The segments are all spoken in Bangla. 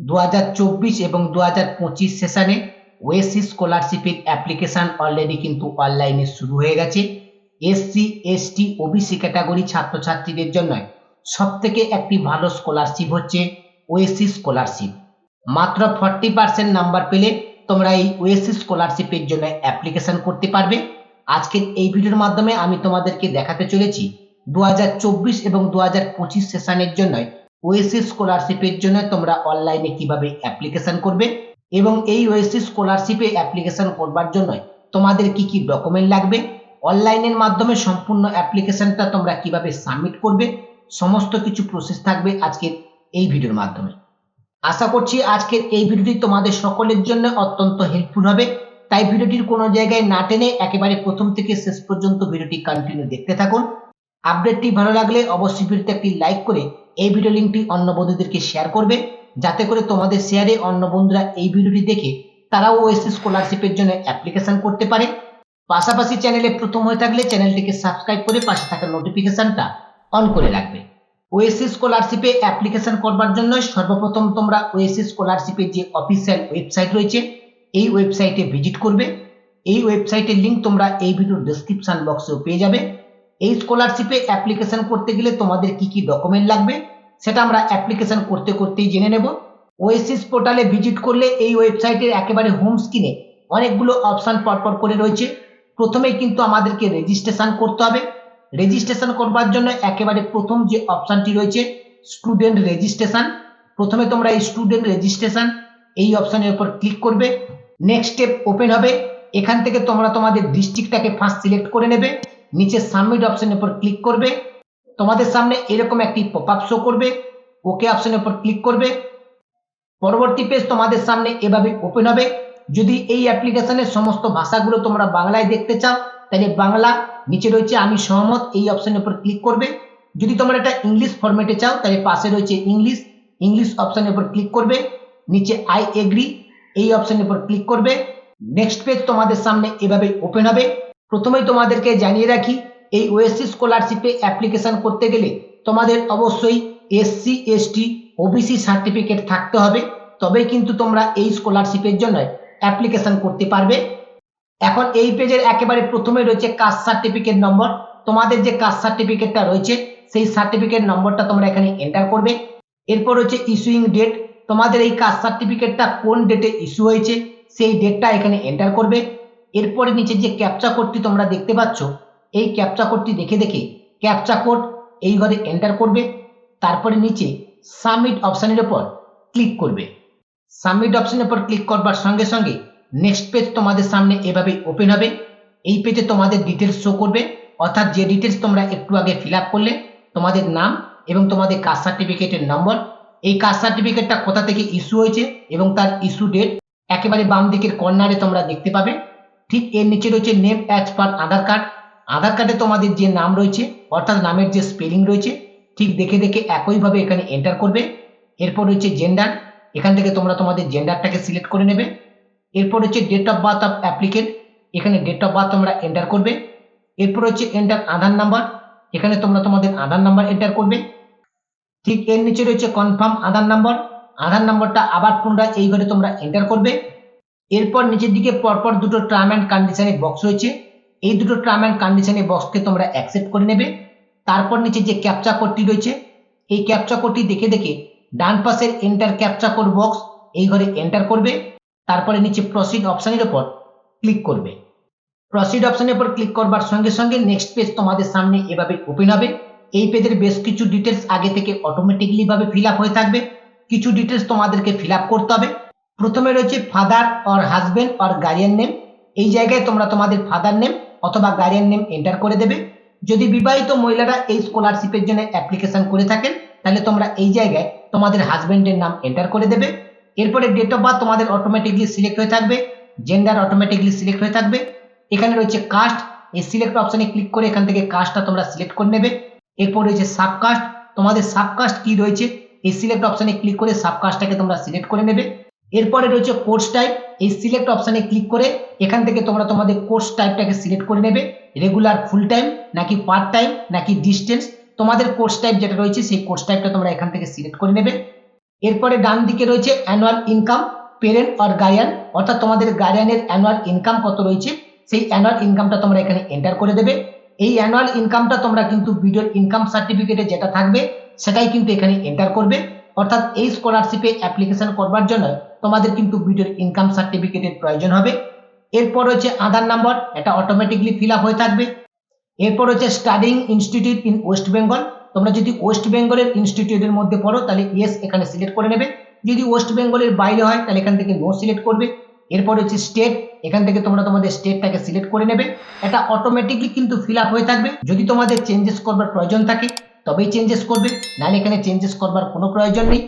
দু হাজার চব্বিশ এবং দু সেশনে ওয়েসি স্কলারশিপের অ্যাপ্লিকেশন অলরেডি কিন্তু অনলাইনে শুরু হয়ে গেছে। এসসি, এসটি, ওবিসি ক্যাটাগরি ছাত্রছাত্রীদের জন্য সব থেকে একটি ভালো স্কলারশিপ হচ্ছে ওয়েসি স্কলারশিপ মাত্র ফর্টি পার্সেন্ট নাম্বার পেলে তোমরা এই ওয়েসি স্কলারশিপের জন্য অ্যাপ্লিকেশন করতে পারবে। আজকের এই ভিডিওর মাধ্যমে আমি তোমাদেরকে দেখাতে চলেছি দু হাজার চব্বিশ এবং দু সেশনের জন্য ওয়েসি স্কলারশিপের জন্য তোমরা অনলাইনে কীভাবে অ্যাপ্লিকেশন করবে এবং এই ওয়েসি স্কলারশিপে অ্যাপ্লিকেশন করবার জন্য তোমাদের কি কি ডকুমেন্ট লাগবে? অনলাইনের মাধ্যমে সম্পূর্ণ অ্যাপ্লিকেশনটা তোমরা কীভাবে সাবমিট করবে? সমস্ত কিছু প্রসেস থাকবে আজকের এই ভিডিওর মাধ্যমে। আশা করছি আজকের এই ভিডিওটি তোমাদের সকলের জন্য অত্যন্ত হেল্পফুল হবে। তাই ভিডিওটির কোনো জায়গায় না টেনে একেবারে প্রথম থেকে শেষ পর্যন্ত ভিডিওটি কন্টিনিউ দেখতে থাকুন। আপডেটটি ভালো লাগলে অবশ্যই ভিডিওতে একটি লাইক করে এই ভিডিও লিঙ্কটি অন্য বন্ধুদেরকে শেয়ার করবে। যাতে করে তোমাদের শেয়ারে অন্য বন্ধুরা এই ভিডিওটি দেখে তারাও ওএসসি স্কলারশিপের জন্য অ্যাপ্লিকেশন করতে পারে। পাশাপাশি চ্যানেলে প্রথম হয়ে থাকলে চ্যানেলটিকে সাবস্ক্রাইব করে পাশে থাকা নোটিফিকেশনটা অন করে রাখবে। ওএসসি স্কলারশিপে অ্যাপ্লিকেশন করবার জন্য সর্বপ্রথম তোমরা ওএসসি স্কলারশিপের যে অফিসিয়াল ওয়েবসাইট রয়েছে, এই ওয়েবসাইটে ভিজিট করবে। এই ওয়েবসাইটের লিঙ্ক তোমরা এই ভিডিওর ডেসক্রিপশন বক্সেও পেয়ে যাবে। এই স্কলারশিপে অ্যাপ্লিকেশন করতে গেলে তোমাদের কি কি ডকুমেন্ট লাগবে? সেটা আমরা অ্যাপ্লিকেশন করতে করতেই জেনে নেব। ওএসিস পোর্টালে ভিজিট করলে এই ওয়েবসাইটের একেবারে হোম স্ক্রিনে অনেকগুলো অপশন পরপর করে রয়েছে। প্রথমেই কিন্তু আমাদেরকে রেজিস্ট্রেশন করতে হবে। রেজিস্ট্রেশন করবার জন্য একেবারে প্রথম যে অপশনটি রয়েছে স্টুডেন্ট রেজিস্ট্রেশন প্রথমে তোমরা এই স্টুডেন্ট রেজিস্ট্রেশন এই অপশনের উপর ক্লিক করবে। নেক্সট স্টেপ ওপেন হবে। এখান থেকে তোমরা তোমাদের ডিস্ট্রিক্টটাকে ফার্স্ট সিলেক্ট করে নেবে। নিচে সাবমিট অপশনের উপর ক্লিক করবে। তোমাদের সামনে এরকম একটি পপ আপ শো করবে ওকে অপশনের উপর ক্লিক করবে। পরবর্তী পেজ তোমাদের সামনে এভাবে ওপেন হবে। যদি এই অ্যাপ্লিকেশনের সমস্ত ভাষাগুলো তোমরা বাংলায় দেখতে চাও, তাহলে বাংলা, নিচে রয়েছে আমি সহমত, এই অপশনের উপর ক্লিক করবে। যদি তোমরা এটা ইংলিশ ফরম্যাটে চাও, তাহলে পাশে রয়েছে ইংলিশ ইংলিশ অপশনের উপর ক্লিক করবে। নিচে আই এগ্রি এই অপশনের উপর ক্লিক করবে। নেক্সট পেজ তোমাদের সামনে এভাবে ওপেন হবে। প্রথমেই তোমাদেরকে জানিয়ে রাখি, এই ওএসসি স্কলারশিপে অ্যাপ্লিকেশন করতে গেলে তোমাদের অবশ্যই এসসি এসটি ওবিসি সার্টিফিকেট থাকতে হবে। তবেই কিন্তু তোমরা এই স্কলারশিপের জন্য অ্যাপ্লিকেশন করতে পারবে। এখন এই পেজের একেবারে প্রথমে রয়েছে কাস্ট সার্টিফিকেট নম্বর তোমাদের যে কাস্ট সার্টিফিকেটটা রয়েছে, সেই সার্টিফিকেট নম্বরটা তোমরা এখানে এন্টার করবে। এরপর হচ্ছে ইস্যুইং ডেট তোমাদের এই কাস্ট সার্টিফিকেটটা কোন ডেটে ইস্যু হয়েছে, সেই ডেটটা এখানে এন্টার করবে। এরপরে নিচে যে ক্যাপচা কোডটি তোমরা দেখতে পাচ্ছ, এই ক্যাপচা কোডটি দেখে দেখে ক্যাপচা কোড এই ঘরে এন্টার করবে, তারপরে নিচে সাবমিট অপশানের উপর ক্লিক করবে। সাবমিট অপশনের উপর ক্লিক করবার সঙ্গে সঙ্গে নেক্সট পেজ তোমাদের সামনে এভাবে ওপেন হবে। এই পেজে তোমাদের ডিটেলস শো করবে, অর্থাৎ যে ডিটেলস তোমরা একটু আগে ফিল আপ করলে, তোমাদের নাম এবং তোমাদের কাস্ট সার্টিফিকেটের নম্বর এই কাস্ট সার্টিফিকেটটা কোথা থেকে ইস্যু হয়েছে এবং তার ইস্যু ডেট একেবারে বাম দিকের কর্নারে তোমরা দেখতে পাবে। ঠিক এর নিচে রয়েছে name as per Aadhaar card Aadhaar কার্ডে তোমাদের যে নাম রয়েছে, অর্থাৎ নামের যে স্পেলিং রয়েছে, ঠিক দেখে দেখে একইভাবে এখানে এন্টার করবে। এরপর রয়েছে জেন্ডার এখান থেকে তোমরা তোমাদের জেন্ডারটাকে সিলেক্ট করে নেবে। এরপর হচ্ছে date of birth of applicant এখানে ডেট অফ বার্থ তোমরা এন্টার করবে। এরপর হচ্ছে এন্টার আধার নাম্বার এখানে তোমরা তোমাদের আধার নাম্বার এন্টার করবে। ঠিক এর নিচে রয়েছে কনফার্ম আধার নাম্বার আধার নাম্বারটা আবার পুনরায় এই ঘরে তোমরা এন্টার করবে। এরপর নিচের দিকে পরপর দুটো টার্ম অ্যান্ড কন্ডিশনের বক্স রয়েছে। এই দুটো টার্ম অ্যান্ড কন্ডিশনের বক্সকে তোমরা অ্যাকসেপ্ট করে নেবে। তারপর নিচে যে ক্যাপচা কোডটি রয়েছে, এই ক্যাপচা কোডটি দেখে দেখে ডান পাশের এন্টার ক্যাপচা কোড বক্স এই ঘরে এন্টার করবে। তারপরে নিচে প্রসিড অপশানের ওপর ক্লিক করবে। প্রসিড অপশানের উপর ক্লিক করবার সঙ্গে সঙ্গে নেক্সট পেজ তোমাদের সামনে এভাবে ওপেন হবে। এই পেজের বেশ কিছু ডিটেলস আগে থেকে অটোমেটিকলি ভাবে ফিল আপ হয়ে থাকবে। কিছু ডিটেলস তোমাদেরকে ফিল আপ করতে হবে। প্রথমে রয়েছে father or husband or guardian name এই জায়গায় তোমরা তোমাদের ফাদার নেম অথবা গার্ডিয়ান নেম এন্টার করে দেবে। যদি বিবাহিত মহিলারা এই স্কলারশিপের জন্য অ্যাপ্লিকেশন করে থাকেন, তাহলে তোমরা এই জায়গায় তোমাদের হাজবেন্ডের নাম এন্টার করে দেবে। এরপরে ডেট অফ বার্থ তোমাদের অটোমেটিকলি সিলেক্ট হয়ে থাকবে জেন্ডার অটোমেটিকলি সিলেক্ট হয়ে থাকবে। এখানে রয়েছে কাস্ট এই সিলেক্ট অপশনে ক্লিক করে এখান থেকে কাস্টটা তোমরা সিলেক্ট করে নেবে। এরপর রয়েছে সাবকাস্ট তোমাদের সাবকাস্ট কি রয়েছে? এই সিলেক্ট অপশনে ক্লিক করে সাবকাস্টটাকে তোমরা সিলেক্ট করে নেবে। এরপরে রয়েছে কোর্স টাইপ এই সিলেক্ট অপশানে ক্লিক করে এখান থেকে তোমরা তোমাদের কোর্স টাইপটাকে সিলেক্ট করে নেবে। রেগুলার ফুল টাইম নাকি পার্ট টাইম নাকি ডিস্টেন্স তোমাদের কোর্স টাইপ যেটা রয়েছে, সেই কোর্স টাইপটা তোমরা এখান থেকে সিলেক্ট করে নেবে। এরপরে ডান দিকে রয়েছে annual income parent or guardian অর্থাৎ তোমাদের গার্ডিয়ানের অ্যানুয়াল ইনকাম কত রয়েছে, সেই অ্যানুয়াল ইনকামটা তোমরা এখানে এন্টার করে দেবে। এই অ্যানুয়াল ইনকামটা তোমরা কিন্তু ভিডিওর ইনকাম সার্টিফিকেটে যেটা থাকবে, সেটাই কিন্তু এখানে এন্টার করবে। অর্থাৎ এই স্কলারশিপে অ্যাপ্লিকেশন করবার জন্য তোমাদের কিন্তু ভিডিওর ইনকাম সার্টিফিকেটের প্রয়োজন হবে। এরপর হচ্ছে আধার নাম্বার এটা অটোমেটিকলি ফিল আপ হয়ে থাকবে। এরপর হচ্ছে studying institute in West Bengal তোমরা যদি ওয়েস্ট বেঙ্গলের ইনস্টিটিউটের মধ্যে পড়ো, তাহলে ইয়েস এখানে সিলেক্ট করে নেবে। যদি ওয়েস্ট বেঙ্গলের বাইরে হয়, তাহলে এখান থেকে নো সিলেক্ট করবে। এরপর হচ্ছে স্টেট এখান থেকে তোমরা তোমাদের স্টেটটাকে সিলেক্ট করে নেবে। এটা অটোমেটিকলি কিন্তু ফিল আপ হয়ে থাকবে। যদি তোমাদের চেঞ্জেস করবার প্রয়োজন থাকে, তবেই চেঞ্জেস করবে। নাহলে এখানে চেঞ্জেস করবার কোনো প্রয়োজন নেই।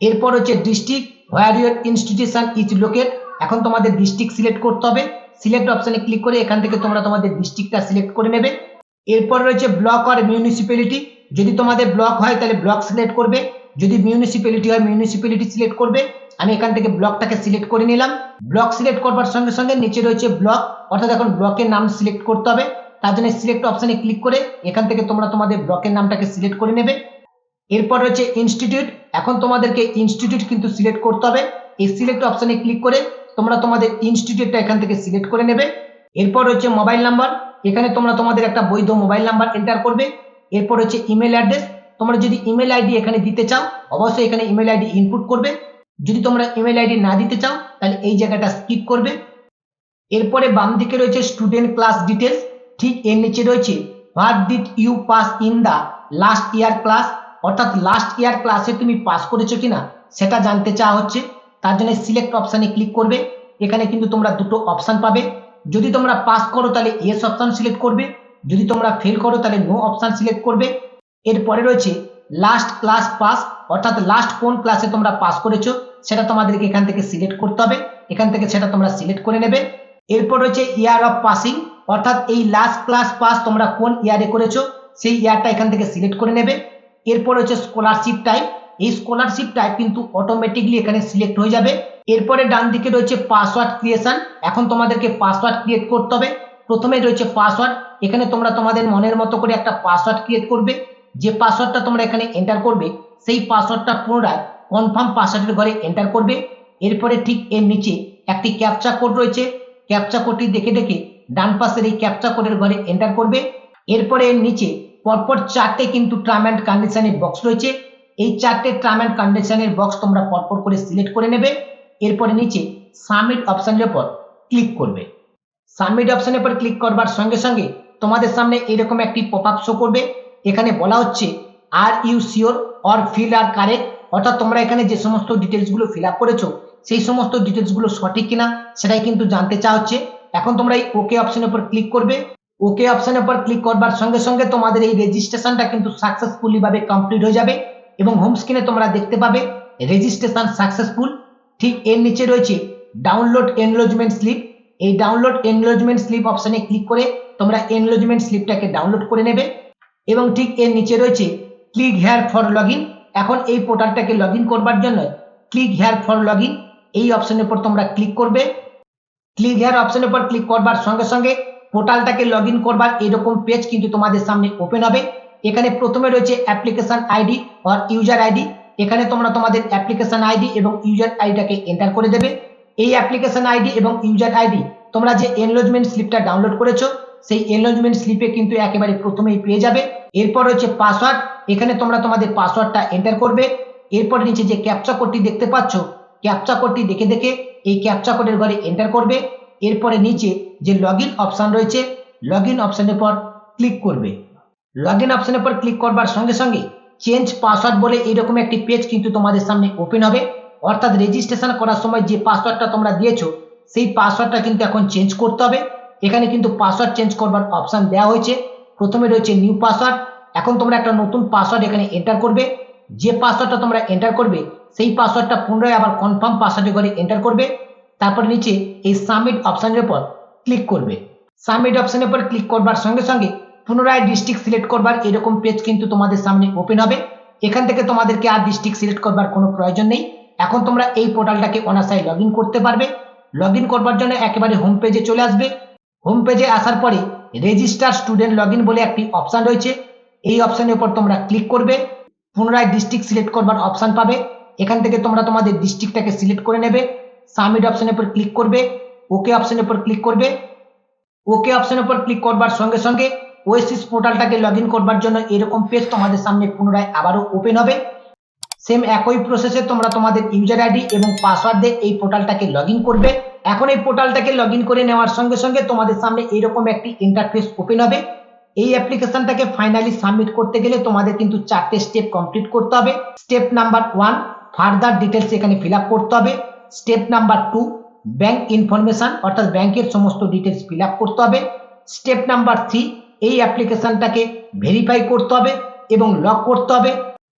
এরপর হচ্ছে district where your institution is locate এখন তোমাদের ডিস্ট্রিক্ট সিলেক্ট করতে হবে। সিলেক্ট অপশনে ক্লিক করে এখান থেকে তোমরা তোমাদের ডিস্ট্রিক্টটা সিলেক্ট করে নেবে। এরপর রয়েছে ব্লক আর মিউনিসিপ্যালিটি যদি তোমাদের ব্লক হয়, তাহলে ব্লক সিলেক্ট করবে। যদি মিউনিসিপ্যালিটি হয় মিউনিসিপ্যালিটি সিলেক্ট করবে। আমি এখান থেকে ব্লকটাকে সিলেক্ট করে নিলাম। ব্লক সিলেক্ট করবার সঙ্গে সঙ্গে নিচে রয়েছে ব্লক অর্থাৎ এখন ব্লকের নাম সিলেক্ট করতে হবে। তার জন্য সিলেক্ট অপশনে ক্লিক করে এখান থেকে তোমরা তোমাদের ব্লকের নামটাকে সিলেক্ট করে নেবে। এরপর রয়েছে ইনস্টিটিউট এখন তোমাদেরকে ইনস্টিটিউট কিন্তু সিলেক্ট করতে হবে। এই সিলেক্ট অপশনে ক্লিক করে তোমরা তোমাদের ইনস্টিটিউটটা এখান থেকে সিলেক্ট করে নেবে। এরপর হচ্ছে মোবাইল নাম্বার এখানে তোমরা তোমাদের একটা বৈধ মোবাইল নাম্বার এন্টার করবে। এরপর হচ্ছে ইমেল অ্যাড্রেস তোমরা যদি ইমেল আইডি এখানে দিতে চাও, অবশ্যই এখানে ইমেল আইডি ইনপুট করবে। যদি তোমরা ইমেল আইডি না দিতে চাও, তাহলে এই জায়গাটা স্কিপ করবে। এরপরে বাম দিকে রয়েছে স্টুডেন্ট ক্লাস ডিটেলস ঠিক এর নিচে রয়েছে what did you pass in the last year class অর্থাৎ লাস্ট ইয়ার ক্লাসে তুমি পাস করেছ কিনা, সেটা জানতে চাওয়া হচ্ছে, তার জন্য সিলেক্ট অপশানে ক্লিক করবে, এখানে কিন্তু তোমরা দুটো অপশান পাবে। যদি তোমরা পাস করো তাহলে ইয়েস অপশান সিলেক্ট করবে, যদি তোমরা ফেল করো তাহলে নো অপশান সিলেক্ট করবে। এরপরে রয়েছে লাস্ট ক্লাস পাস অর্থাৎ লাস্ট কোন ক্লাসে তোমরা পাস করেছ, সেটা তোমাদেরকে এখান থেকে সিলেক্ট করতে হবে, এখান থেকে সেটা তোমরা সিলেক্ট করে নেবে। এরপর রয়েছে ইয়ার অফ পাসিং অর্থাৎ এই লাস্ট ক্লাস পাস তোমরা কোন ইয়ারে করেছ, সেই ইয়ারটা এখান থেকে সিলেক্ট করে নেবে। এরপর হচ্ছে স্কলারশিপ টাইপ এই স্কলারশিপ টাইপ কিন্তু অটোমেটিকলি এখানে সিলেক্ট হয়ে যাবে। এরপরে ডান দিকে রয়েছে পাসওয়ার্ড ক্রিয়েশন এখন তোমাদেরকে পাসওয়ার্ড ক্রিয়েট করতে হবে। প্রথমে রয়েছে পাসওয়ার্ড এখানে তোমরা তোমাদের মনের মতো করে একটা পাসওয়ার্ড ক্রিয়েট করবে। যে পাসওয়ার্ডটা তোমরা এখানে এন্টার করবে, সেই পাসওয়ার্ডটা পুনরায় কনফার্ম পাসওয়ার্ডের ঘরে এন্টার করবে। এরপরে ঠিক এর নিচে একটি ক্যাপচা কোড রয়েছে। ক্যাপচা কোডটি দেখে দেখে ডান পাশের এই ক্যাপচা কোডের ঘরে এন্টার করবে। এরপরে এর নিচে পরপর চারটে কিন্তু টার্ম অ্যান্ড কন্ডিশনের বক্স রয়েছে। এই চারটে টার্ম অ্যান্ড কন্ডিশনের বক্স তোমরা পরপর করে সিলেক্ট করে নেবে। এরপরে নিচে সাবমিট অপশনের উপর ক্লিক করবে। সাবমিট অপশনের উপর ক্লিক করবার সঙ্গে সঙ্গে তোমাদের সামনে এরকম একটি পপ আপ শো করবে। এখানে বলা হচ্ছে are you sure or fill are correct অর্থাৎ তোমরা এখানে যে সমস্ত ডিটেলসগুলো ফিল আপ করেছ, সেই সমস্ত ডিটেলসগুলো সঠিক কিনা, সেটাই কিন্তু জানতে চাওয়া হচ্ছে। এখন তোমরা এই ওকে অপশনের উপর ক্লিক করবে। ওকে অপশনের উপর ক্লিক করবার সঙ্গে সঙ্গে তোমাদের এই রেজিস্ট্রেশনটা কিন্তু সাকসেসফুলি ভাবে কমপ্লিট হয়ে যাবে এবং হোম স্ক্রিনে তোমরা দেখতে পাবে রেজিস্ট্রেশন সাকসেসফুল ঠিক এর নিচে রয়েছে ডাউনলোড এনরোলমেন্ট স্লিপ এই ডাউনলোড এনরোলমেন্ট স্লিপ অপশনে ক্লিক করে তোমরা এনরোলমেন্ট স্লিপটাকে ডাউনলোড করে নেবে এবং ঠিক এর নিচে রয়েছে ক্লিক হেয়ার ফর লগ এখন এই পোর্টালটাকে লগ করবার জন্য ক্লিক হেয়ার ফর লগ এই অপশনের উপর তোমরা ক্লিক করবে ক্লিক হেয়ার অপশনের উপর ক্লিক করবার সঙ্গে সঙ্গে পোর্টালটাকে লগ ইন করবার এরকম পেজ কিন্তু তোমাদের সামনে ওপেন হবে। এখানে প্রথমে রয়েছে application ID or user ID এখানে তোমরা তোমাদের অ্যাপ্লিকেশন আইডি এবং ইউজার আইডিটাকে এন্টার করে দেবে। এই অ্যাপ্লিকেশন আইডি এবং ইউজার আইডি তোমরা যে এনরোলমেন্ট স্লিপটা ডাউনলোড করেছ, সেই এনরোলমেন্ট স্লিপে কিন্তু একেবারে প্রথমেই পেয়ে যাবে। এরপর রয়েছে পাসওয়ার্ড এখানে তোমরা তোমাদের পাসওয়ার্ডটা এন্টার করবে। এরপর নিচে যে ক্যাপচা কোডটি দেখতে পাচ্ছ ক্যাপচা কোডটি দেখে দেখে এই ক্যাপচা কোডের ঘরে এন্টার করবে। এরপরে নিচে যে লগ ইন অপশান রয়েছে লগ ইন অপশানের পর ক্লিক করবে। লগ ইন অপশানের পর ক্লিক করবার সঙ্গে সঙ্গে চেঞ্জ পাসওয়ার্ড বলে এরকম একটি পেজ কিন্তু তোমাদের সামনে ওপেন হবে। অর্থাৎ রেজিস্ট্রেশন করার সময় যে পাসওয়ার্ডটা তোমরা দিয়েছ, সেই পাসওয়ার্ডটা কিন্তু এখন চেঞ্জ করতে হবে। এখানে কিন্তু পাসওয়ার্ড চেঞ্জ করবার অপশান দেওয়া হয়েছে। প্রথমে রয়েছে নিউ পাসওয়ার্ড এখন তোমরা একটা নতুন পাসওয়ার্ড এখানে এন্টার করবে। যে পাসওয়ার্ডটা তোমরা এন্টার করবে, সেই পাসওয়ার্ডটা পুনরায় আবার কনফার্ম পাসওয়ার্ডে করে এন্টার করবে। তারপর নিচে এই সাবমিট অপশানের উপর ক্লিক করবে। সাবমিট অপশনের উপর ক্লিক করবার সঙ্গে সঙ্গে পুনরায় ডিস্ট্রিক্ট সিলেক্ট করবার এরকম পেজ কিন্তু তোমাদের সামনে ওপেন হবে। এখান থেকে তোমাদেরকে আর ডিস্ট্রিক্ট সিলেক্ট করবার কোনো প্রয়োজন নেই। এখন তোমরা এই পোর্টালটাকে অনাসায় লগ ইন করতে পারবে। লগ ইন করবার জন্য একেবারে হোম পেজে চলে আসবে। হোম পেজে আসার পরে রেজিস্টার স্টুডেন্ট লগ ইন বলে একটি অপশান রয়েছে। এই অপশানের উপর তোমরা ক্লিক করবে। পুনরায় ডিস্ট্রিক্ট সিলেক্ট করবার অপশান পাবে। এখান থেকে তোমরা তোমাদের ডিস্ট্রিক্টটাকে সিলেক্ট করে নেবে। সাবমিট অপশনের উপর ক্লিক করবে। ওকে অপশনের উপর ক্লিক করবে। ওকে অপশনের উপর ক্লিক করবার সঙ্গে সঙ্গে ওয়েসিস পোর্টালটাকে লগ করবার জন্য এরকম পেজ তোমাদের সামনে পুনরায় আবারও ওপেন হবে। সেম একই প্রসেসে তোমরা তোমাদের ইউজার আইডি এবং পাসওয়ার্ড দিয়ে এই পোর্টালটাকে লগ করবে। এখন এই পোর্টালটাকে লগ করে নেওয়ার সঙ্গে সঙ্গে তোমাদের সামনে এইরকম একটি ইন্টারফেস ওপেন হবে। এই অ্যাপ্লিকেশনটাকে ফাইনালি সাবমিট করতে গেলে তোমাদের কিন্তু চারটে স্টেপ কমপ্লিট করতে হবে। Step number one further details এখানে ফিল করতে হবে। Step number two bank information অর্থাৎ ব্যাংকের সমস্ত ডিটেলস ফিল করতে হবে। স্টেপ নাম্বার থ্রি এই অ্যাপ্লিকেশনটাকে ভেরিফাই করতে হবে এবং লক করতে হবে।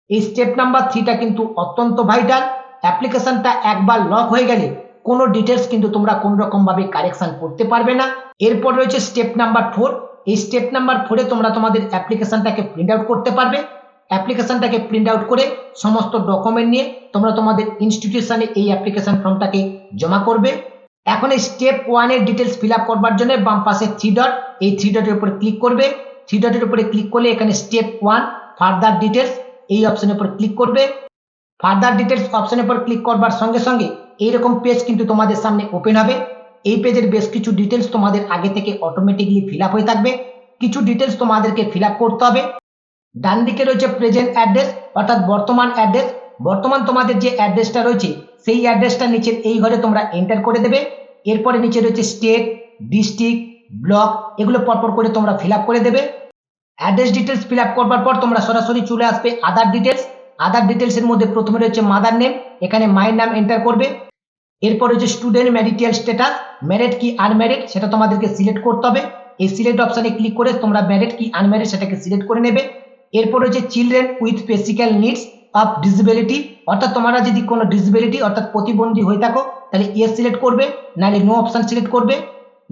এই স্টেপ নাম্বার থ্রিটা কিন্তু অত্যন্ত ভাইটাল অ্যাপ্লিকেশনটা একবার লক হয়ে গেলে কোনো ডিটেলস কিন্তু তোমরা কোন রকম ভাবে কারেকশন করতে পারবে না। এরপর রয়েছে স্টেপ নাম্বার ফোর এই স্টেপ নাম্বার ফোরে তোমরা তোমাদের অ্যাপ্লিকেশনটাকে প্রিন্ট আউট করতে পারবে। অ্যাপ্লিকেশনটাকে প্রিন্ট আউট করে সমস্ত ডকুমেন্ট নিয়ে তোমরা তোমাদের ইনস্টিটিউশনে এই অ্যাপ্লিকেশন ফর্মটাকে জমা করবে। এখন এই স্টেপ ওয়ানের ডিটেলস ফিল আপ করবার জন্য বাম পাশে থ্রি ডট এই থ্রি ডটের উপরে ক্লিক করবে। থ্রি ডটের উপরে ক্লিক করলে এখানে স্টেপ ওয়ান ফার্দার ডিটেলস এই অপশনের উপর ক্লিক করবে। ফার্দার ডিটেলস অপশনের উপর ক্লিক করবার সঙ্গে সঙ্গে এইরকম পেজ কিন্তু তোমাদের সামনে ওপেন হবে। এই পেজের বেশ কিছু ডিটেলস তোমাদের আগে থেকে অটোমেটিকলি ফিল আপ হয়ে থাকবে। কিছু ডিটেলস তোমাদেরকে ফিল আপ করতে হবে। ডান দিকে রয়েছে প্রেজেন্ট অ্যাড্রেস অর্থাৎ বর্তমান অ্যাড্রেস বর্তমান তোমাদের যে অ্যাড্রেসটা রয়েছে, সেই অ্যাড্রেসটা নিচের এই ঘরে তোমরা এন্টার করে দেবে। এরপরে নিচে রয়েছে স্টেট ডিস্ট্রিক্ট ব্লক এগুলো পরপর করে তোমরা ফিল করে দেবে। অ্যাড্রেস ডিটেলস ফিল করবার পর তোমরা সরাসরি চলে আসবে আদার ডিটেলস আদার ডিটেলসের মধ্যে প্রথমে রয়েছে মাদার নেম এখানে মায়ের নাম এন্টার করবে। এরপর রয়েছে স্টুডেন্ট ম্যারিটিয়াল স্ট্যাটাস ম্যারিড কি আনম্যারিড সেটা তোমাদেরকে সিলেক্ট করতে হবে। এই সিলেক্ট অপশনে ক্লিক করে তোমরা ম্যারিড কি আনম্যারিড সেটাকে সিলেক্ট করে নেবে। এরপর হচ্ছে children with physical needs of disability অর্থাৎ তোমরা যদি কোনো ডিসেবিলিটি অর্থাৎ প্রতিবন্ধী হয়ে থাকো, তাহলে ইয়েস সিলেক্ট করবে, নাহলে নো অপশন সিলেক্ট করবে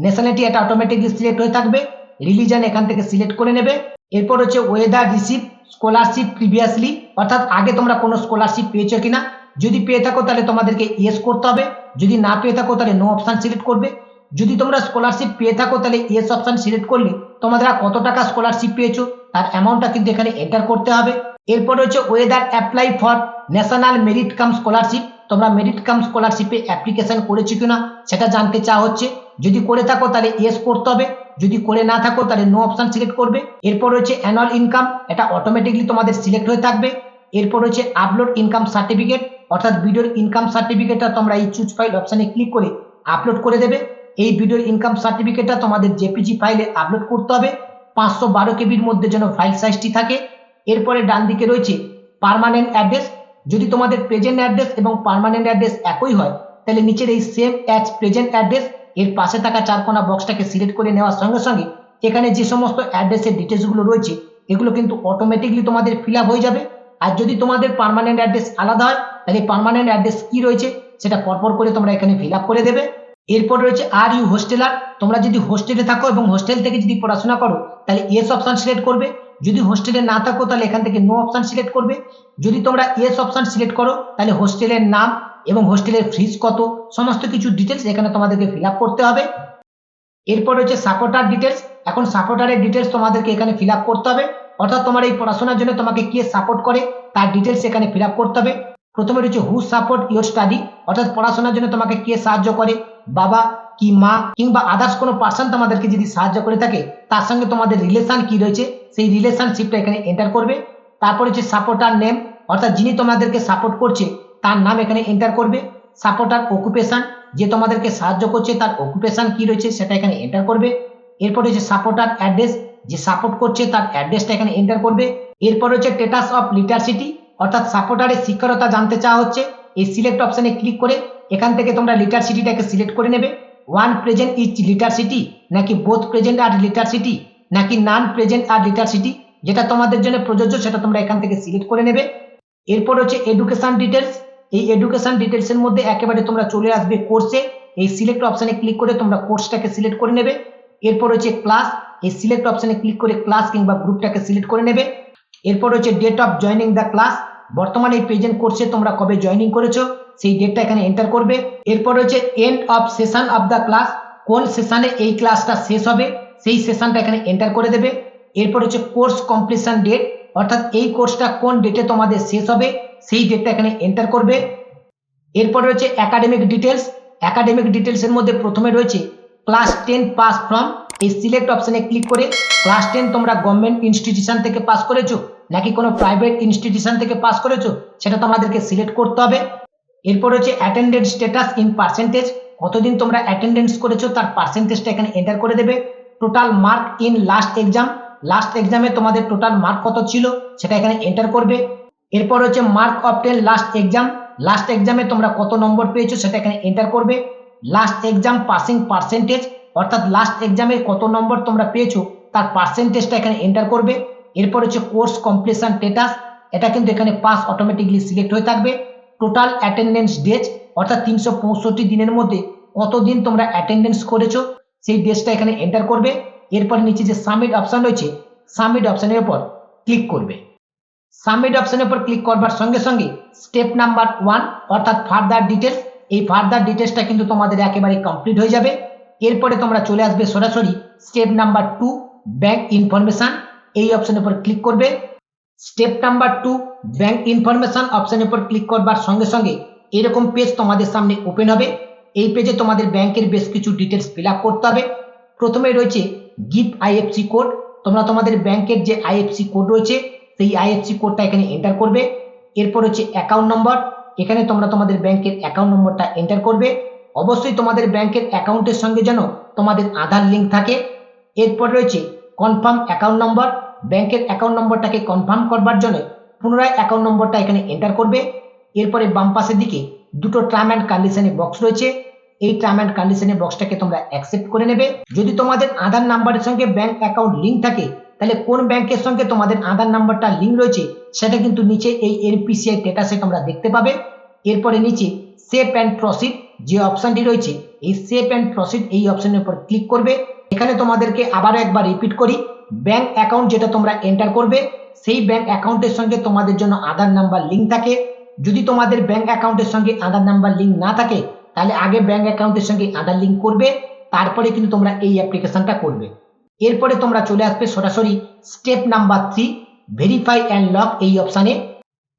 ন্যাশনালিটি এটা অটোমেটিকলি সিলেক্ট হয়ে থাকবে রিলিজন এখান থেকে সিলেক্ট করে নেবে, এরপর হচ্ছে ওয়েদার রিসিভ স্কলারশিপ প্রিভিয়াসলি অর্থাৎ আগে তোমরা কোনো স্কলারশিপ পেয়েছ কিনা, যদি পেয়ে থাকো তাহলে তোমাদেরকে ইয়েস করতে হবে, যদি না পেয়ে থাকো তাহলে নো অপশান সিলেক্ট করবে, যদি তোমরা স্কলারশিপ পেয়ে থাকো তাহলে ইয়েস অপশান সিলেক্ট করলে তোমরা কত টাকা স্কলারশিপ পেয়েছ? তার অ্যামাউন্টটা কিন্তু এখানে এন্টার করতে হবে। এরপর হচ্ছে whether apply for national merit cum scholarship তোমরা মেরিট কাম স্কলারশিপে অ্যাপ্লিকেশন করেছ কিনা সেটা জানতে চাওয়া হচ্ছে। যদি করে থাকো তাহলে ইয়েস করতে হবে। যদি করে না থাকো তাহলে নো অপশন সিলেক্ট করবে। এরপর হচ্ছে অ্যানুয়াল ইনকাম এটা অটোমেটিকলি তোমাদের সিলেক্ট হয়ে থাকবে। এরপর হচ্ছে আপলোড ইনকাম সার্টিফিকেট অর্থাৎ ভিডিওর ইনকাম সার্টিফিকেটটা তোমরা এই চুজ ফাইল অপশনে ক্লিক করে আপলোড করে দেবে। এই ভিডিওর ইনকাম সার্টিফিকেটটা তোমাদের জেপিজি ফাইলে আপলোড করতে হবে। পাঁচশো বারো কেবির মধ্যে যেন ফাইল সাইজটি থাকে। এরপরে ডান দিকে রয়েছে পারমানেন্ট অ্যাড্রেস যদি তোমাদের প্রেজেন্ট অ্যাড্রেস এবং পারমানেন্ট অ্যাড্রেস একই হয়, তাহলে নিচের এই সেম অ্যাজ প্রেজেন্ট অ্যাড্রেস এর পাশে থাকা চারকোনা বক্সটাকে সিলেক্ট করে নেওয়ার সঙ্গে সঙ্গে এখানে যে সমস্ত অ্যাড্রেসের ডিটেলসগুলো রয়েছে, এগুলো কিন্তু অটোমেটিকলি তোমাদের ফিল হয়ে যাবে। আর যদি তোমাদের পারমানেন্ট অ্যাড্রেস আলাদা হয়, তাহলে পারমানেন্ট অ্যাড্রেস কি রয়েছে, সেটা পরপর করে তোমরা এখানে ফিল করে দেবে। এরপর রয়েছে আর ইউ হোস্টেলার তোমরা যদি হোস্টেলে থাকো এবং হোস্টেল থেকে যদি পড়াশোনা করো, তাহলে এস অপশন সিলেক্ট করবে। যদি হোস্টেলে না থাকো, তাহলে এখান থেকে নো অপশন সিলেক্ট করবে। যদি তোমরা এস অপশন সিলেক্ট করো, তাহলে হোস্টেলের নাম এবং হোস্টেলের ফিস কত? সমস্ত কিছু ডিটেলস এখানে তোমাদেরকে ফিল করতে হবে। এরপর রয়েছে সাপোর্টার ডিটেলস এখন সাপোর্টারের ডিটেলস তোমাদেরকে এখানে ফিল করতে হবে। অর্থাৎ তোমার এই পড়াশোনার জন্য তোমাকে কে সাপোর্ট করে, তার ডিটেলস এখানে ফিল করতে হবে। প্রথমে রয়েছে হু সাপোর্ট ইউর স্টাডি অর্থাৎ পড়াশোনার জন্য তোমাকে কে সাহায্য করে? বাবা কি মা, কিংবা আদার্স কোনো পার্সন তোমাদেরকে যদি সাহায্য করে থাকে, তার সঙ্গে তোমাদের রিলেশন কি রয়েছে? সেই রিলেশনশিপটা এখানে এন্টার করবে। তারপর হচ্ছে সাপোর্টার নেম অর্থাৎ যিনি তোমাদেরকে সাপোর্ট করছে, তার নাম এখানে এন্টার করবে। সাপোর্টার অকুপেশন যে তোমাদেরকে সাহায্য করছে, তার অকুপেশন কি রয়েছে, সেটা এখানে এন্টার করবে। এরপর হচ্ছে সাপোর্টার অ্যাড্রেস যে সাপোর্ট করছে, তার অ্যাড্রেসটা এখানে এন্টার করবে। এরপর হচ্ছে স্টেটাস অফ লিটারসিটি অর্থাৎ সাপোর্টারের শিক্ষারতা জানতে চাওয়া হচ্ছে, এই সিলেক্ট অপশনে ক্লিক করে এখান থেকে তোমরা লিটারসিটিটাকে সিলেক্ট করে নেবে। ওয়ান প্রেজেন্ট ইজ লিটারসিটি নাকি বোথ প্রেজেন্ট আর লিটারসিটি নাকি নান প্রেজেন্ট আর লিটারসিটি যেটা তোমাদের জন্য প্রযোজ্য সেটা তোমরা এখান থেকে সিলেক্ট করে নেবে। এরপর হচ্ছে এডুকেশন ডিটেলস এই এডুকেশন ডিটেলসের মধ্যে একেবারে তোমরা চলে আসবে কোর্সে এই সিলেক্ট অপশানে ক্লিক করে তোমরা কোর্সটাকে সিলেক্ট করে নেবে। এরপর হচ্ছে ক্লাস এই সিলেক্ট অপশানে ক্লিক করে ক্লাস কিংবা গ্রুপটাকে সিলেক্ট করে নেবে। এরপর হচ্ছে date of joining the class বর্তমানে এই প্রেজেন্ট কোর্সে তোমরা কবে জয়নিং করেছ, সেই ডেটটা এখানে এন্টার করবে। এরপর হচ্ছে end of session of the class কোন সেশনে এই ক্লাসটা শেষ হবে, সেই সেশনটা এখানে এন্টার করে দেবে। এরপর হচ্ছে কোর্স কমপ্লিশন ডেট অর্থাৎ এই কোর্সটা কোন ডেটে তোমাদের শেষ হবে, সেই ডেটটা এখানে এন্টার করবে। এরপর রয়েছে একাডেমিক ডিটেলস একাডেমিক ডিটেলসের মধ্যে প্রথমে রয়েছে ক্লাস টেন পাস ফ্রম এই সিলেক্ট অপশনে ক্লিক করে ক্লাস টেন তোমরা গভর্নমেন্ট ইনস্টিটিউশন থেকে পাস করেছ, নাকি কোনো প্রাইভেট ইনস্টিটিউশন থেকে পাস করেছ, সেটা তোমাদেরকে সিলেক্ট করতে হবে। এরপর হচ্ছে অ্যাটেন্ডেন্স স্ট্যাটাস ইন পার্সেন্টেজ কতদিন তোমরা অ্যাটেন্ডেন্স করেছ তার পার্সেন্টেজটা এখানে এন্টার করে দেবে। Total mark in last exam last এক্সামে তোমাদের টোটাল মার্ক কত ছিল সেটা এখানে এন্টার করবে। এরপর হচ্ছে mark of ten last exam last এক্সামে তোমরা কত নম্বর পেয়েছ সেটা এখানে এন্টার করবে। লাস্ট এক্সাম পাসিং পার্সেন্টেজ অর্থাৎ লাস্ট এক্সামে কত নম্বর তোমরা পেয়েছ, তার পার্সেন্টেজটা এখানে এন্টার করবে। এরপর হচ্ছে কোর্স কমপ্লিশন স্টেটাস এটা কিন্তু এখানে পাস অটোমেটিকলি সিলেক্ট হয়ে থাকবে। টোটাল অ্যাটেন্ডেন্স ডেজ অর্থাৎ তিনশো পঁয়ষট্টি দিনের মধ্যে কতদিন তোমরা অ্যাটেন্ডেন্স করেছ, সেই ডেজটা এখানে এন্টার করবে। এরপর নিচে যে সাবমিট অপশান রয়েছে সাবমিট অপশানের উপর ক্লিক করবে। সাবমিট অপশানের উপর ক্লিক করবার সঙ্গে সঙ্গে স্টেপ নাম্বার ওয়ান অর্থাৎ ফার্দার ডিটেলস এই ফার্দার ডিটেলসটা কিন্তু তোমাদের একেবারে কমপ্লিট হয়ে যাবে। এরপরে তোমরা চলে আসবে সরাসরি step number two bank information এই অপশনের উপর ক্লিক করবে। Step number two bank information অপশনের উপর ক্লিক করবার সঙ্গে সঙ্গে এরকম পেজ তোমাদের সামনে ওপেন হবে। এই পেজে তোমাদের ব্যাংকের বেশ কিছু ডিটেলস ফিল করতে হবে। প্রথমে রয়েছে গিভ আইএফসি কোড তোমরা তোমাদের ব্যাংকের যে আইএফসি কোড রয়েছে, সেই আইএফসি কোডটা এখানে এন্টার করবে। এরপর হচ্ছে অ্যাকাউন্ট নম্বর এখানে তোমরা তোমাদের ব্যাংকের অ্যাকাউন্ট নম্বরটা এন্টার করবে। অবশ্যই তোমাদের ব্যাংকের অ্যাকাউন্টের সঙ্গে যেন তোমাদের আধার লিঙ্ক থাকে। এরপর রয়েছে কনফার্ম অ্যাকাউন্ট নম্বর ব্যাংকের অ্যাকাউন্ট নম্বরটাকে কনফার্ম করবার জন্য পুনরায় অ্যাকাউন্ট নম্বরটা এখানে এন্টার করবে। এরপরে বাম পাশের দিকে দুটো টার্ম অ্যান্ড কন্ডিশনের বক্স রয়েছে। এই টার্ম অ্যান্ড কন্ডিশনের বক্সটাকে তোমরা অ্যাকসেপ্ট করে নেবে। যদি তোমাদের আধার নাম্বারের সঙ্গে ব্যাংক অ্যাকাউন্ট লিঙ্ক থাকে, তাহলে কোন ব্যাংকের সঙ্গে তোমাদের আধার নাম্বারটা লিঙ্ক রয়েছে, সেটা কিন্তু নিচে এই এনপিসিআই স্ট্যাটাসে তোমরা দেখতে পাবে। এরপরে নিচে সেভ অ্যান্ড প্রসিড যে অপশনটি রয়েছে এই সেভ অ্যান্ড প্রসিড এই অপশনের উপর ক্লিক করবে। এখানে তোমাদেরকে আবার একবার রিপিট করি ব্যাংক অ্যাকাউন্ট যেটা তোমরা এন্টার করবে, সেই ব্যাংক অ্যাকাউন্টের সঙ্গে তোমাদের জন্য আধার নাম্বার লিঙ্ক থাকে। যদি তোমাদের ব্যাংক অ্যাকাউন্টের সঙ্গে আধার নাম্বার লিঙ্ক না থাকে, তাহলে আগে ব্যাংক অ্যাকাউন্টের সঙ্গে আধার লিঙ্ক করবে, তারপরে কিন্তু তোমরা এই অ্যাপ্লিকেশনটা করবে। এরপরে তোমরা চলে আসবে সরাসরি step number three verify and lock এই অপশানে।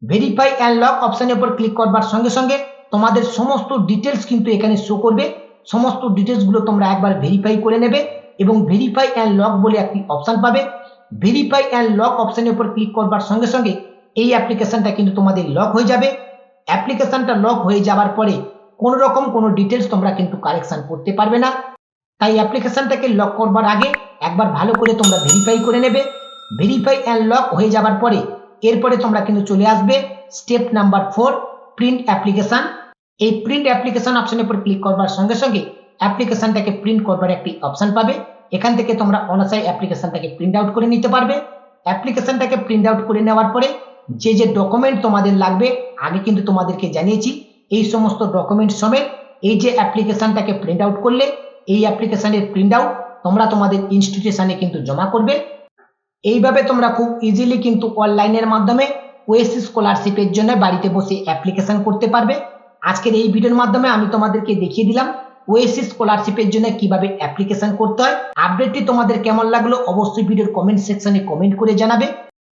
ভেরিফাই অ্যান্ড লক অপশানের উপর ক্লিক করবার সঙ্গে সঙ্গে তোমাদের সমস্ত ডিটেলস কিন্তু এখানে শো করবে। সমস্ত ডিটেলসগুলো তোমরা একবার ভেরিফাই করে নেবে এবং ভেরিফাই অ্যান্ড লক বলে একটি অপশান পাবে। ভেরিফাই অ্যান্ড লক অপশানের উপর ক্লিক করবার সঙ্গে সঙ্গে এই অ্যাপ্লিকেশনটা কিন্তু তোমাদের লক হয়ে যাবে। অ্যাপ্লিকেশনটা লক হয়ে যাবার পরে কোনো রকম কোনো ডিটেলস তোমরা কিন্তু কালেকশন করতে পারবে না। তাই অ্যাপ্লিকেশনটাকে লক করবার আগে একবার ভালো করে তোমরা ভেরিফাই করে নেবে। ভেরিফাই অ্যান্ড লক হয়ে যাবার পরে এরপরে তোমরা কিন্তু চলে আসবে। Step number four print application এই প্রিন্ট অ্যাপ্লিকেশন অপশনের উপর ক্লিক করবার সঙ্গে সঙ্গে অ্যাপ্লিকেশনটাকে প্রিন্ট করবার একটি অপশন পাবে। এখান থেকে তোমরা অনাসাই অ্যাপ্লিকেশনটাকে প্রিন্ট আউট করে নিতে পারবে। অ্যাপ্লিকেশনটাকে প্রিন্ট আউট করে নেওয়ার পরে যে যে ডকুমেন্ট তোমাদের লাগবে, আগে কিন্তু তোমাদেরকে জানিয়েছি, এই সমস্ত ডকুমেন্ট সমেত এই যে অ্যাপ্লিকেশনটাকে প্রিন্ট আউট করলে, এই অ্যাপ্লিকেশনের প্রিন্ট আউট তোমরা তোমাদের ইনস্টিটিউশনে কিন্তু জমা করবে। এইভাবে তোমরা খুব ইজিলি কিন্তু অনলাইনের মাধ্যমে ওএসসি স্কলারশিপের জন্য বাড়িতে বসে অ্যাপ্লিকেশন করতে পারবে। আজকের এই ভিডিওর মাধ্যমে আমি তোমাদেরকে দেখিয়ে দিলাম ওএসসি স্কলারশিপের জন্য কীভাবে অ্যাপ্লিকেশন করতে হয়। আপডেটটি তোমাদের কেমন লাগল অবশ্যই ভিডিওর কমেন্ট সেকশনে কমেন্ট করে জানাবে।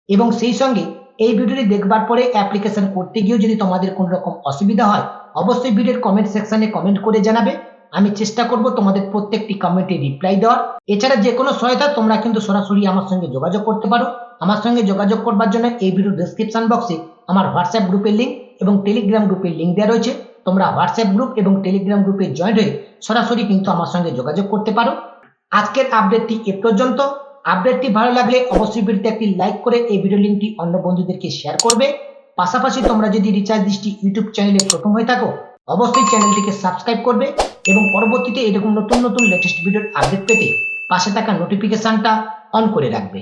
এবং সেই সঙ্গে এই ভিডিওটি দেখবার পরে অ্যাপ্লিকেশন করতে গিয়েও যদি তোমাদের কোনো রকম অসুবিধা হয়, অবশ্যই ভিডিওর কমেন্ট সেকশনে কমেন্ট করে জানাবে। আমি চেষ্টা করব তোমাদের প্রত্যেকটি কমেন্টে রিপ্লাই দেওয়ার। এছাড়া যে কোনো সহায়তা তোমরা কিন্তু সরাসরি আমার সঙ্গে যোগাযোগ করতে পারো। আমার সঙ্গে যোগাযোগ করবার জন্য এই ভিডিও ডেসক্রিপশন বক্সে আমার হোয়াটসঅ্যাপ গ্রুপের লিঙ্ক এবং টেলিগ্রাম গ্রুপের লিঙ্ক দেওয়া রয়েছে। তোমরা হোয়াটসঅ্যাপ গ্রুপ এবং টেলিগ্রাম গ্রুপে জয়েন হয়ে সরাসরি কিন্তু আমার সঙ্গে যোগাযোগ করতে পারো। আজকের আপডেটটি এ পর্যন্ত। আপডেটটি ভালো লাগলে অবশ্যই ভিডিওতে একটি লাইক করে এই ভিডিও লিঙ্কটি অন্য বন্ধুদেরকে শেয়ার করবে। পাশাপাশি তোমরা যদি রিচার্জ দৃষ্টি ইউটিউব চ্যানেলে প্রথম হয়ে থাকো, অবশ্যই চ্যানেলটিকে সাবস্ক্রাইব করবে এবং পরবর্তীতে এরকম নতুন নতুন লেটেস্ট ভিডিওর আপডেট পেতে পাশে থাকা নোটিফিকেশনটা অন করে রাখবে।